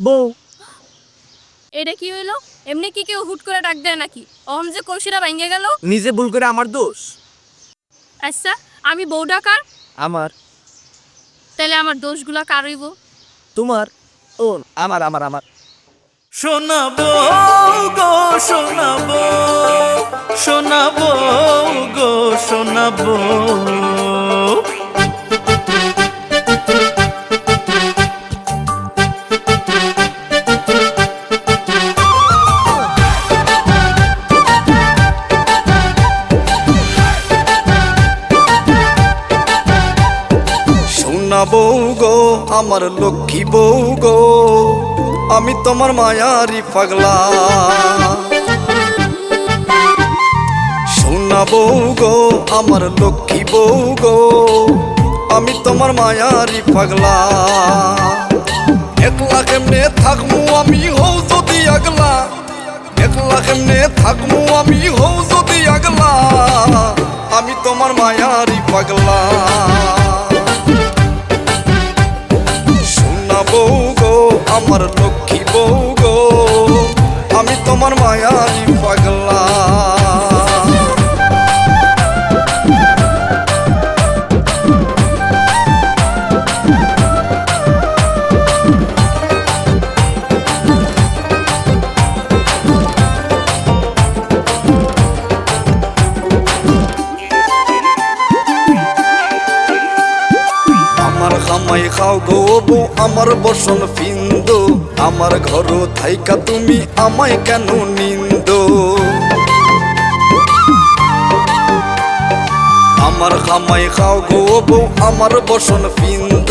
বউ। এটা কি হইল? এমনি কি কেউ হুট করে ডাক দেয় নাকি? অহম যে কলসিটা ভেঙে গেল। নিজে ভুল করে আমার দোষ। আচ্ছা আমি বউ ডাকার? আমার। তাহলে আমার দোষগুলা কার হইব তোমার ও আমার আমার আমার। শোনাবো গো শোনাবো শোনাবো গো শোনাবো। সোনা বউ গো, আমার লক্ষ্মী বউ গো। আমি তোমার মায়ারি পাগলা। সোনা বউ গো, আমার লক্ষ্মী বউ গো। আমি তোমার মায়ারি পাগলা। একলা কেমনে থাকমু আমি হও যদি আগলা? একলা কেমনে থাকমু আমি হও যদি আগলা? আমি তোমার মায়ারি পাগলা। বউ গো আমার লক্ষ্মী বউ গো আমি তোমার মায়ারি পাগলা। খামাই খাও গো বউ, আমার বসন ফিন্দ আমার ঘর থাইকা তুমি আমায় কেন নিন্দ? আমার খামাই খাও গো বউ, আমার বসন ফিন্দ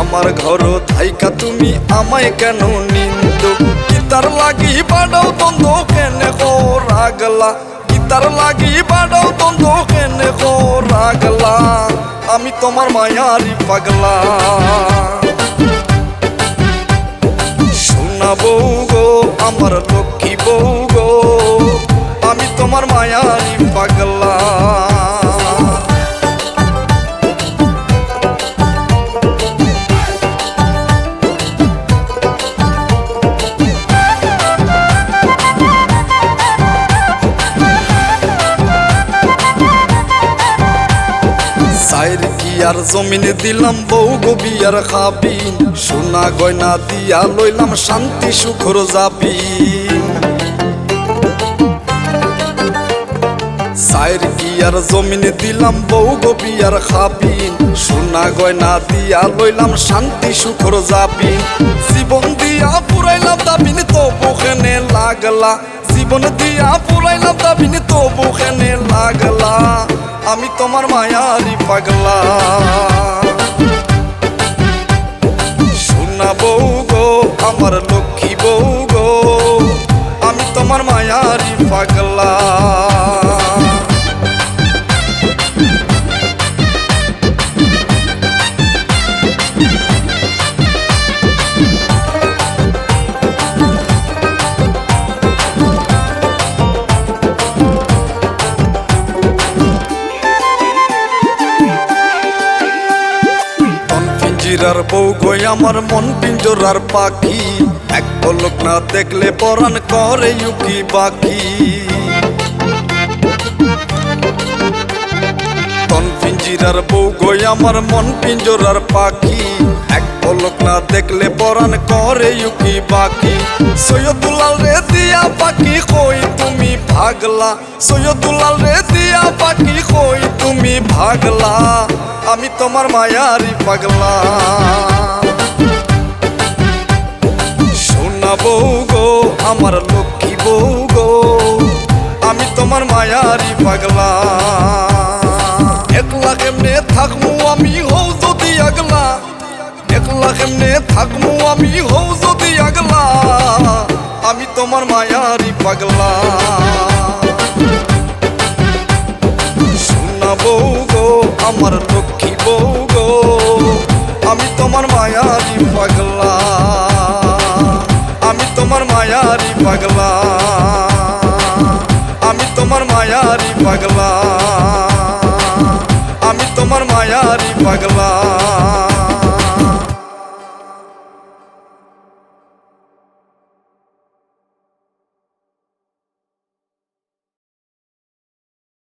আমার ঘর থাইকা তুমি আমায় কেন নিন্দ? গীতার লাগি বাড়াও দ্বন্দ্ব কেনে গো রাগলা? গীতার লাগি বাড়াও দ্বন্দ্ব কেনে গো রাগলা? আমি তোমার মায়ারি পাগলা। শোনাবো গো আমার লক্ষ্মী বউ গো। সাইর কি আর জমিনে দিলাম বউ গো আর খাবি সোনা গয়না দিয়া লইলাম শান্তি সুখর যাবি সাইর কি আর জমিনে দিলাম বউ গো বিয়ার খাবিন। সোনা গয়না দিয়া লইলাম শান্তি সুখর যাবি জীবন দিয়া পুরাইলাম দাবিন তো বুকেনে লাগলা? জীবন দিয়া পুরাইলাম দাবিন তো বুকেনে লাগলা। আমি তোমার মায়ারি পাগলা। সোনা বউ গো, আমার লক্ষ্মী বউ গো, আমি তোমার মায়ারি পাগলা। পিঞ্জিরার বউ গই আমার মন পিঞ্জরার পাখি? এক পলক না দেখলে পরাণ করে ইউকি বাকি মন পিঞ্জিরার বউ গই আমার মন পিঞ্জরার পাখি? এক পলক না দেখলে পরাণ করে ইউকি বাকি সৈয়দুলাল রে দিয়া পাখি কই তুমি ভাগলা? সৈয়দুলাল রে দিয়া পাখি কই তুমি ভাগলা? আমি তোমার মায়ারি পাগলা। সোনা বউ গো, আমার লক্ষ্মী বউ গো, আমি তোমার মায়ারি পাগলা। একলা কেমনে থাকমু আমি হও যদি আগলা? একলা কেমনে থাকমু আমি হও যদি আগলা? আমি তোমার মায়ারি পাগলা। বউ গো, আমার লক্ষ্মী বউ গো। আমি তোমার মায়ারি পাগলা। আমি তোমার মায়ারি পাগলা। আমি তোমার মায়ারি পাগলা। আমি তোমার মায়ারি পাগলা।